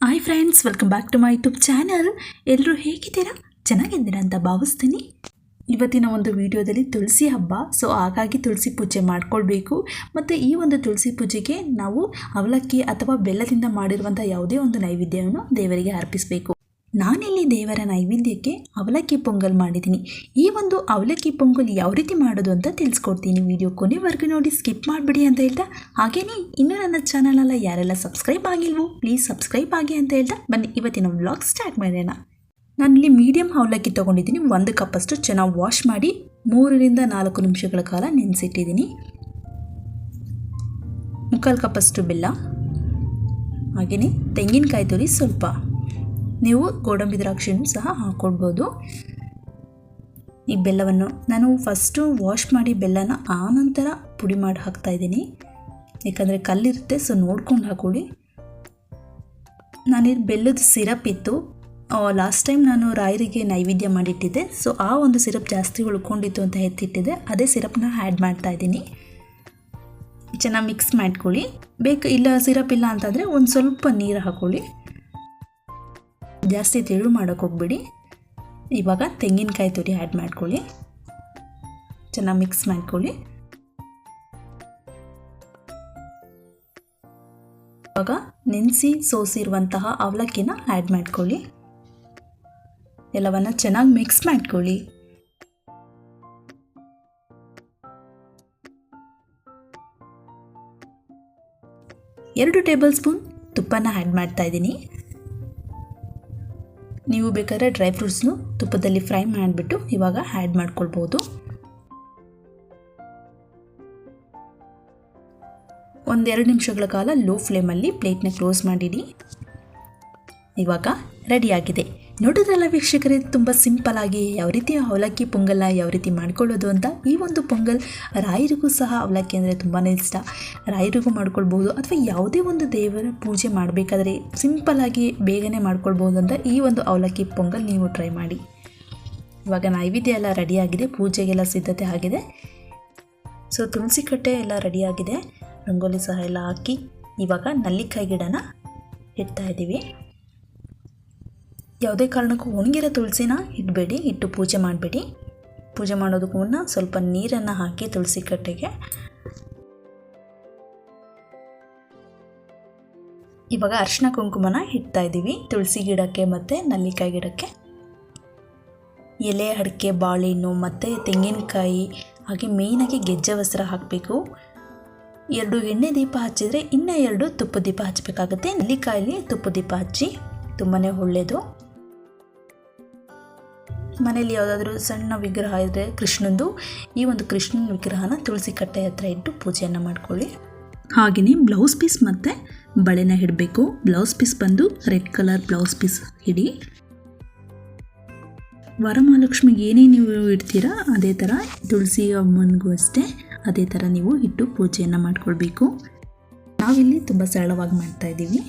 Hi friends welcome back to my YouTube channel ಎಲ್ಲರೂ ಹೇಗಿದ್ದೀರಾ? ಚೆನ್ನಾಗಿದ್ದೀರಾ ಅಂತ ಭಾವಿಸ್ತೀನಿ. ಇವತ್ತಿನ ಒಂದು ವಿಡಿಯೋದಲ್ಲಿ ತುಳಸಿ ಹಬ್ಬ ಸೊ ಹಾಗಾಗಿ ತುಳಸಿ ಪೂಜೆ ಮಾಡ್ಕೊಳ್ಬೇಕು. ಮತ್ತು ಈ ಒಂದು ತುಳಸಿ ಪೂಜೆಗೆ ನಾವು ಅವಲಕ್ಕಿ ಅಥವಾ ಬೆಲ್ಲದಿಂದ ಮಾಡಿರುವಂಥ ಯಾವುದೇ ಒಂದು ನೈವೇದ್ಯವನ್ನು ದೇವರಿಗೆ ಅರ್ಪಿಸಬೇಕು. ನಾನಿಲ್ಲಿ ದೇವರ ನೈವೇದ್ಯಕ್ಕೆ ಅವಲಕ್ಕಿ ಪೊಂಗಲ್ ಮಾಡಿದ್ದೀನಿ. ಈ ಒಂದು ಅವಲಕ್ಕಿ ಪೊಂಗಲ್ ಯಾವ ರೀತಿ ಮಾಡೋದು ಅಂತ ತಿಳಿಸ್ಕೊಡ್ತೀನಿ. ವಿಡಿಯೋ ಕೊನೆವರೆಗೂ ನೋಡಿ, ಸ್ಕಿಪ್ ಮಾಡಿಬಿಡಿ ಅಂತ ಹೇಳ್ತಾ. ಹಾಗೇನೇ, ಇನ್ನೂ ನನ್ನ ಚಾನಲಲ್ಲ ಯಾರೆಲ್ಲ ಸಬ್ಸ್ಕ್ರೈಬ್ ಆಗಿಲ್ವೋ ಪ್ಲೀಸ್ ಸಬ್ಸ್ಕ್ರೈಬ್ ಆಗಿ ಅಂತ ಹೇಳ್ತಾ. ಬನ್ನಿ, ಇವತ್ತಿನ ವ್ಲಾಗ್ ಸ್ಟಾರ್ಟ್ ಮಾಡೋಣ. ನಾನಿಲ್ಲಿ ಮೀಡಿಯಮ್ ಅವಲಕ್ಕಿ ತೊಗೊಂಡಿದ್ದೀನಿ. ಒಂದು ಕಪ್ಪಷ್ಟು ಚೆನ್ನಾಗಿ ವಾಶ್ ಮಾಡಿ, ಮೂರರಿಂದ ನಾಲ್ಕು ನಿಮಿಷಗಳ ಕಾಲ ನೆನೆಸಿಟ್ಟಿದ್ದೀನಿ. ಮುಕ್ಕಾಲು ಕಪ್ಪಷ್ಟು ಬೆಲ್ಲ. ಹಾಗೆಯೇ ತೆಂಗಿನಕಾಯಿ ತುರಿ ಸ್ವಲ್ಪ. ನೀವು ಗೋಡಂಬಿ ದ್ರಾಕ್ಷಿಯನ್ನು ಸಹ ಹಾಕ್ಕೊಳ್ಬೋದು ಈ ಬೆಲ್ಲವನ್ನು ನಾನು ಫಸ್ಟು ವಾಶ್ ಮಾಡಿ ಬೆಲ್ಲನ ಆನಂತರ ಪುಡಿ ಮಾಡಿ ಹಾಕ್ತಾ ಇದ್ದೀನಿ. ಯಾಕಂದರೆ ಕಲ್ಲಿರುತ್ತೆ, ಸೊ ನೋಡ್ಕೊಂಡು ಹಾಕೊಳ್ಳಿ. ನಾನಿಲ್ಲಿ ಬೆಲ್ಲದ ಸಿರಪ್ ಇತ್ತು. ಲಾಸ್ಟ್ ಟೈಮ್ ನಾನು ರಾಯರಿಗೆ ನೈವೇದ್ಯ ಮಾಡಿಟ್ಟಿದ್ದೆ. ಸೊ ಆ ಒಂದು ಸಿರಪ್ ಜಾಸ್ತಿ ಉಳ್ಕೊಂಡಿತ್ತು ಅಂತ ಎತ್ತಿಟ್ಟಿದ್ದೆ. ಅದೇ ಸಿರಪ್ನ ಆ್ಯಡ್ ಮಾಡ್ತಾ ಇದ್ದೀನಿ. ಚೆನ್ನಾಗಿ ಮಿಕ್ಸ್ ಮಾಡ್ಕೊಳ್ಳಿ. ಬೇಕು ಇಲ್ಲ ಸಿರಪ್ ಇಲ್ಲ ಅಂತಂದರೆ ಒಂದು ಸ್ವಲ್ಪ ನೀರು ಹಾಕ್ಕೊಳ್ಳಿ ಜಾಸ್ತಿ ತೆಳು ಮಾಡೋಕ್ಕೆ ಹೋಗ್ಬಿಡಿ. ಇವಾಗ ತೆಂಗಿನಕಾಯಿ ತುರಿ ಆ್ಯಡ್ ಮಾಡ್ಕೊಳ್ಳಿ. ಚೆನ್ನಾಗಿ ಮಿಕ್ಸ್ ಮಾಡ್ಕೊಳ್ಳಿ. ಇವಾಗ ನೆನೆಸಿ ಸೋಸಿರುವಂತಹ ಅವಲಕ್ಕಿನ ಆ್ಯಡ್ ಮಾಡ್ಕೊಳ್ಳಿ. ಎಲ್ಲವನ್ನು ಚೆನ್ನಾಗಿ ಮಿಕ್ಸ್ ಮಾಡ್ಕೊಳ್ಳಿ. ಎರಡು ಟೇಬಲ್ ಸ್ಪೂನ್ ತುಪ್ಪನ ಆ್ಯಡ್ ಮಾಡ್ತಾ ಇದ್ದೀನಿ. ನೀವು ಬೇಕಾದ್ರೆ ಡ್ರೈ ಫ್ರೂಟ್ಸ್ನು ತುಪ್ಪದಲ್ಲಿ ಫ್ರೈ ಮಾಡಿಬಿಟ್ಟು ಇವಾಗ ಆ್ಯಡ್ ಮಾಡ್ಕೊಳ್ಬೋದು. ಒಂದೆರಡು ನಿಮಿಷಗಳ ಕಾಲ ಲೋ ಫ್ಲೇಮಲ್ಲಿ ಪ್ಲೇಟ್ನ ಕ್ಲೋಸ್ ಮಾಡಿಡಿ. ಇವಾಗ ರೆಡಿಯಾಗಿದೆ ನೋಡಿದ್ರಲ್ಲ ವೀಕ್ಷಕರೇ, ತುಂಬ ಸಿಂಪಲ್ ಆಗಿ ಯಾವ ರೀತಿ ಅವಲಕ್ಕಿ ಪೊಂಗಲ್ನ ಯಾವ ರೀತಿ ಮಾಡ್ಕೊಳ್ಳೋದು ಅಂತ? ಈ ಒಂದು ಪೊಂಗಲ್ ರಾಯರಿಗೂ ಸಹ ಅವಲಕ್ಕಿ ಅಂದರೆ ತುಂಬಾ ಇಷ್ಟ. ರಾಯರಿಗೂ ಮಾಡ್ಕೊಳ್ಬೋದು ಅಥವಾ ಯಾವುದೇ ಒಂದು ದೇವರ ಪೂಜೆ ಮಾಡಬೇಕಾದ್ರೆ ಸಿಂಪಲ್ಲಾಗಿ ಬೇಗನೆ ಮಾಡ್ಕೊಳ್ಬೋದು ಅಂತ ಈ ಒಂದು ಅವಲಕ್ಕಿ ಪೊಂಗಲ್ ನೀವು ಟ್ರೈ ಮಾಡಿ. ಇವಾಗ ನೈವೇದ್ಯ ಎಲ್ಲ ರೆಡಿಯಾಗಿದೆ ಪೂಜೆಗೆಲ್ಲ ಸಿದ್ಧತೆ ಆಗಿದೆ. ಸೊ ತುಳಸಿ ಕಟ್ಟೆ ಎಲ್ಲ ರೆಡಿಯಾಗಿದೆ ರಂಗೋಲಿ ಸಹ ಎಲ್ಲ ಹಾಕಿ ಇವಾಗ ನಲ್ಲಿಕಾಯಿ ಗಿಡನ ಇಡ್ತಾ ಇದ್ದೀವಿ. ಯಾವುದೇ ಕಾರಣಕ್ಕೂ ಒಣಗಿರೋ ತುಳಸಿನ ಇಡಬೇಡಿ, ಇಟ್ಟು ಪೂಜೆ ಮಾಡಬೇಡಿ. ಪೂಜೆ ಮಾಡೋದಕ್ಕೂ ಮುನ್ನ ಸ್ವಲ್ಪ ನೀರನ್ನು ಹಾಕಿ ತುಳಸಿ ಕಟ್ಟೆಗೆ. ಇವಾಗ ಅರಿಶಿನ ಕುಂಕುಮನ ಇಡ್ತಾ ಇದ್ದೀವಿ. ತುಳಸಿ ಗಿಡಕ್ಕೆ ಮತ್ತು ನಲ್ಲಿಕಾಯಿ ಗಿಡಕ್ಕೆ. ಎಲೆ, ಅಡಿಕೆ ಬಾಳೆಹಣ್ಣು ಮತ್ತು ತೆಂಗಿನಕಾಯಿ, ಹಾಗೆ ಮೇಯ್ನಾಗಿ ಗೆಜ್ಜೆ ವಸ್ತ್ರ ಹಾಕಬೇಕು. ಎರಡು ಎಣ್ಣೆ ದೀಪ ಹಚ್ಚಿದರೆ ಇನ್ನೂ ಎರಡು ತುಪ್ಪ ದೀಪ ಹಚ್ಚಬೇಕಾಗುತ್ತೆ ನಲ್ಲಿಕಾಯಲ್ಲಿ ತುಪ್ಪ ದೀಪ ಹಚ್ಚಿ ತುಂಬಾ ಒಳ್ಳೆಯದು. ಮನೇಲಿ ಯಾವುದಾದ್ರೂ ಸಣ್ಣ ವಿಗ್ರಹ ಇದ್ದರೆ ಕೃಷ್ಣಂದು, ಈ ಒಂದು ಕೃಷ್ಣನ ವಿಗ್ರಹನ ತುಳಸಿ ಕಟ್ಟೆ ಹತ್ರ ಇಟ್ಟು ಪೂಜೆಯನ್ನು ಮಾಡ್ಕೊಳ್ಳಿ. ಹಾಗೆಯೇ ಬ್ಲೌಸ್ ಪೀಸ್ ಮತ್ತು ಬಳೆನ ಇಡಬೇಕು. ಬ್ಲೌಸ್ ಪೀಸ್ ಬಂದು ರೆಡ್ ಕಲರ್ ಬ್ಲೌಸ್ ಪೀಸ್ ಇಡಿ. ವರಮಹಾಲಕ್ಷ್ಮಿಗೆ ಏನೇ ನೀವು ಇಡ್ತೀರಾ, ಅದೇ ಥರ ತುಳಸಿ ಅಮ್ಮನಿಗೂ ಅಷ್ಟೇ, ಅದೇ ಥರ ನೀವು ಇಟ್ಟು ಪೂಜೆಯನ್ನು ಮಾಡ್ಕೊಳ್ಬೇಕು. ನಾವಿಲ್ಲಿ ತುಂಬ ಸರಳವಾಗಿ ಮಾಡ್ತಾ ಇದ್ದೀವಿ.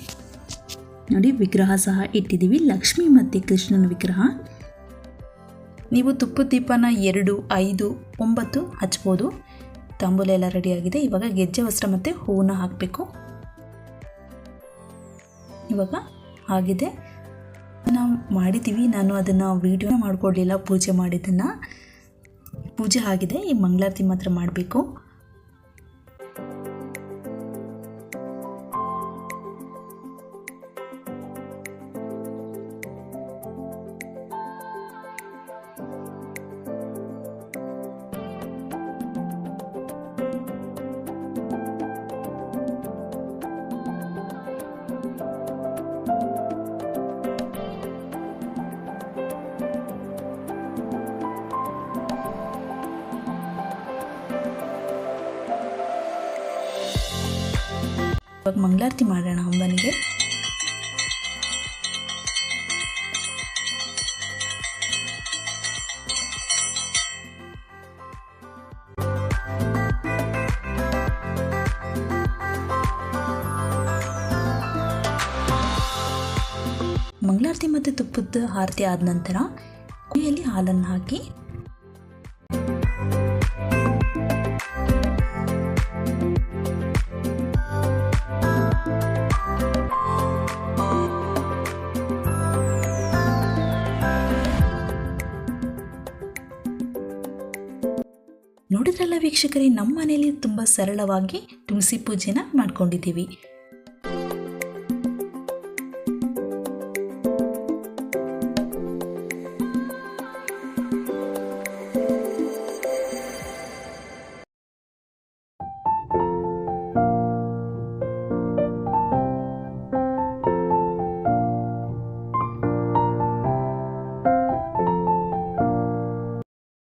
ನೋಡಿ, ವಿಗ್ರಹ ಸಹ ಇಟ್ಟಿದ್ದೀವಿ. ಲಕ್ಷ್ಮಿ ಮತ್ತು ಕೃಷ್ಣನ ವಿಗ್ರಹ. ನೀವು ತುಪ್ಪದ ದೀಪನ ಎರಡು, ಐದು, ಒಂಬತ್ತು ಹಚ್ಬೋದು. ತಾಂಬೂಲ ಎಲ್ಲ ರೆಡಿಯಾಗಿದೆ ಇವಾಗ ಗೆಜ್ಜೆ ವಸ್ತ್ರ ಮತ್ತು ಹೂವನ್ನ ಹಾಕಬೇಕು. ಇವಾಗ ಆಗಿದೆ. ನಾವು ಮಾಡಿದ್ದೀವಿ. ನಾನು ಅದನ್ನು ವೀಡಿಯೋ ಮಾಡ್ಕೊಡ್ಲಿಲ್ಲ. ಪೂಜೆ ಮಾಡಿದ್ದನ್ನು. ಪೂಜೆ ಆಗಿದೆ. ಈ ಮಂಗಳಾರತಿ ಮಾತ್ರ ಮಾಡಬೇಕು. ಇವಾಗ ಮಂಗಳಾರತಿ ಮಾಡೋಣ ಅಮ್ಮನಿಗೆ ಮಂಗಳಾರತಿ ಮತ್ತು ತುಪ್ಪದ ಆರತಿ ಆದ ನಂತರ ಕುಯಲ್ಲಿ ಹಾಲನ್ನು ಹಾಕಿ ನೋಡಿದ್ರಲ್ಲ ವೀಕ್ಷಕರೇ ನಮ್ಮ ಮನೆಯಲ್ಲಿ ತುಂಬ ಸರಳವಾಗಿ ತುಳಸಿ ಪೂಜೆನ ಮಾಡ್ಕೊಂಡಿದ್ದೀವಿ.